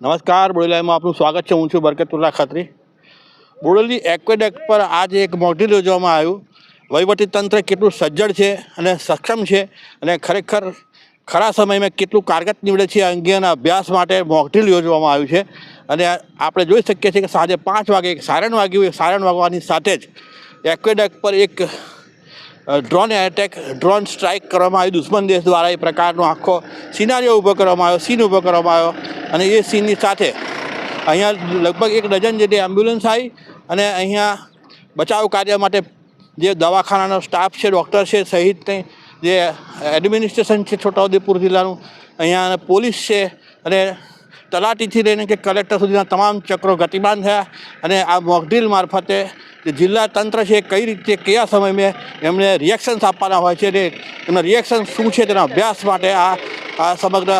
નમસ્કાર બોડેલાઈમાં આપનું સ્વાગત છે. હું છું બરકતુલ્લા ખત્રી. બોડેલી એક્વેડેક્ટ પર આજે એક મોટી યોજવામાં આવ્યું. તંત્ર કેટલું સજ્જડ છે અને સક્ષમ છે અને ખરેખર ખરા સમયમાં કેટલું કારગત નીવડે છે અંગેના અભ્યાસ માટે મોકડ્રીલ યોજવામાં આવ્યું છે. અને આપણે જોઈ શકીએ છીએ કે સાંજે પાંચ વાગે, એક સાયરન વાગ્યું સાયરન વાગવાની સાથે જ એક્વેડેક્ટ પર એક ડ્રોન એટેક ડ્રોન સ્ટ્રાઇક કરવામાં આવી દુશ્મન દેશ દ્વારા એ પ્રકારનો આખો સિનારીઓ ઊભો કરવામાં આવ્યો સીન ઊભો કરવામાં આવ્યો. અને એ સીનની સાથે અહીંયા લગભગ એક ડઝન જેટલી એમ્બ્યુલન્સ આવી અને અહીંયા બચાવ કાર્ય માટે જે દવાખાનાનો સ્ટાફ છે ડૉક્ટર છે સહિતની જે એડમિનિસ્ટ્રેશન છે, છોટાઉદેપુર જિલ્લાનું, અહીંયા પોલીસ છે અને તલાટીથી લઈને કે કલેક્ટર સુધીના તમામ ચક્રો ગતિમાન થયા અને આ મોકડ્રીલ મારફતે જિલ્લા તંત્ર છે કઈ રીતે, કયા સમયમાં એમને રિએક્શન્સ આપવાના હોય છે અને એમના રિએક્શન શું છે તેના અભ્યાસ માટે આ આ સમગ્ર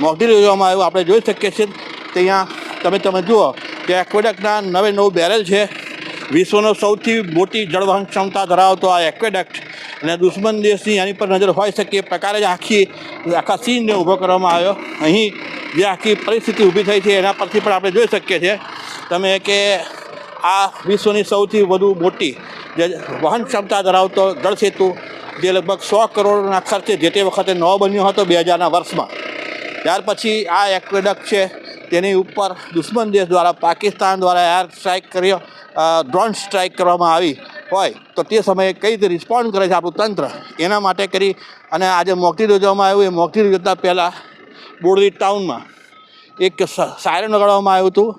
મોકડ્રીલ યોજવામાં આવ્યું, આપણે જોઈ શકીએ છીએ. ત્યાં તમે તમે જુઓ કે એક્વેડક્ટના નવે નવું બેરેલ છે. વિશ્વનો સૌથી મોટી જળવહન ક્ષમતા ધરાવતો આ એક્વેડક્ટ અને દુશ્મન દેશની એની પર નજર હોઈ શકે પ્રકારે જ આખી, આખા સીનને ઊભો કરવામાં આવ્યો. અહીં જે આખી પરિસ્થિતિ ઊભી થઈ છે એના પરથી પણ આપણે જોઈ શકીએ છીએ. તમે કે આ વિશ્વની સૌથી વધુ મોટી જે વહન ક્ષમતા ધરાવતો જળ સેતુ જે લગભગ સો કરોડના ખર્ચે જે તે વખતે નવો બન્યો હતો બે હજારના વર્ષમાં. ત્યાર પછી આ એક્વેડક છે તેની ઉપર દુશ્મન દેશ દ્વારા, પાકિસ્તાન દ્વારા એર સ્ટ્રાઇક કર્યો ડ્રોન સ્ટ્રાઇક કરવામાં આવી હોય તો તે સમયે કઈ રીતે રિસ્પોન્ડ કરે છે આપણું તંત્ર? એના માટે કરી અને આજે મોકલી યોજવામાં આવ્યું. એ મોકલી યોજતા પહેલાં બોરડી ટાઉનમાં એક સાયરન વગાડવામાં આવ્યું હતું.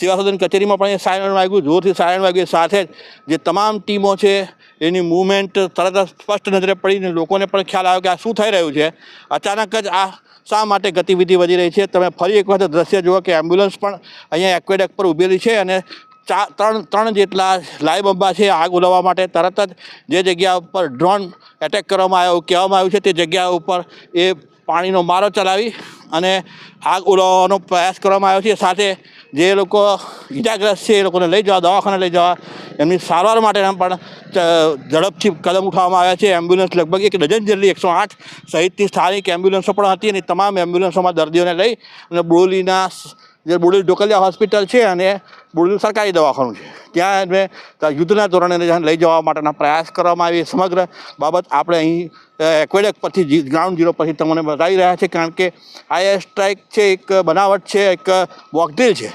સેવાસદન કચેરીમાં પણ એ સાયરન વાગ્યું. જોરથી સાયરન વાગ્યું. સાથે જ તમામ ટીમો છે, એની મૂવમેન્ટ તરત જ સ્પષ્ટ નજરે પડીને લોકોને પણ ખ્યાલ આવ્યો કે આ શું થઈ રહ્યું છે. અચાનક જ આ શા માટે ગતિવિધિ વધી રહી છે? તમે ફરી એક વખત દ્રશ્ય જુઓ કે એમ્બ્યુલન્સ પણ અહીંયા એક્વેડક પર ઊભેલી છે અને ચા, ત્રણ ત્રણ જેટલા લાઈવ બંબા છે, આગ ઉલાવવા માટે તરત જ જે જગ્યા ઉપર ડ્રોન એટેક કરવામાં આવ્યો, કહેવામાં આવ્યું છે, તે જગ્યા ઉપર એ પાણીનો મારો ચલાવી અને આગ ઉલવવાનો પ્રયાસ કરવામાં આવ્યો છે. સાથે જે લોકો ઇજાગ્રસ્ત છે, એ લોકોને લઈ જવા, દવાખાને લઈ જવા, એમની સારવાર માટેના પણ ઝડપથી કદમ ઉઠાવવામાં આવ્યા છે. એમ્બ્યુલન્સ લગભગ એક ડઝન જેટલી, એકસો આઠ સહિતની સ્થાનિક એમ્બ્યુલન્સો પણ હતી અને તમામ એમ્બ્યુલન્સોમાં દર્દીઓને લઈ અને બોરલીના સ- જે બુડલ ઢોકલિયા હોસ્પિટલ છે અને બુડલ સરકારી દવાખાનું છે. ત્યાં એમને યુદ્ધના ધોરણે લઈ જવા માટેના પ્રયાસ કરવામાં આવી સમગ્ર બાબત આપણે અહીં એક્વેડેક પરથી ગ્રાઉન્ડ ઝીરો પરથી તમને બતાવી રહ્યા છે કારણ કે આ એર સ્ટ્રાઇક છે, એક બનાવટ છે, એક મોકડ્રીલ છે.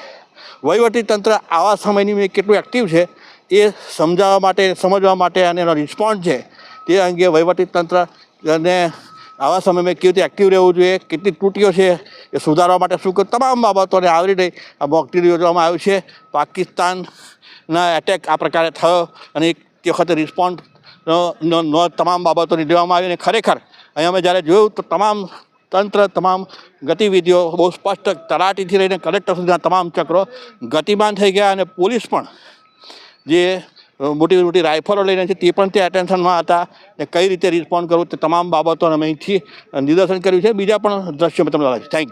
વહીવટીતંત્ર આવા સમયની કેટલું એક્ટિવ છે એ સમજાવવા માટે, સમજવા માટે અને એનો રિસ્પોન્સ છે તે અંગે વહીવટીતંત્ર અને આવા સમયમાં કેવી રીતે એક્ટિવ રહેવું જોઈએ, કેટલી ત્રુટીઓ છે એ સુધારવા માટે શું કર્યું? તમામ બાબતોને આવરીને આ મોકડ્રીલ યોજવામાં આવ્યું છે. પાકિસ્તાનના એટેક આ પ્રકારે થયો અને તે વખતે રિસ્પોન્ડ નો તમામ બાબતોની લેવામાં આવી અને ખરેખર અહીંયા અમે જ્યારે જોયું તો તમામ તંત્ર, તમામ ગતિવિધિઓ બહુ સ્પષ્ટ તલાટીથી લઈને કલેક્ટર સુધીના તમામ ચક્રો ગતિમાન થઈ ગયા અને પોલીસ પણ જે મોટી મોટી રાઇફલો લઈને છે તે પણ તે એટેન્શનમાં હતા ને કઈ રીતે રિસ્પોન્ડ કરવું તે તમામ બાબતોને અમે અહીંથી નિદર્શન કર્યું છે. બીજા પણ દ્રશ્યો મેં તમને છે થેન્ક યુ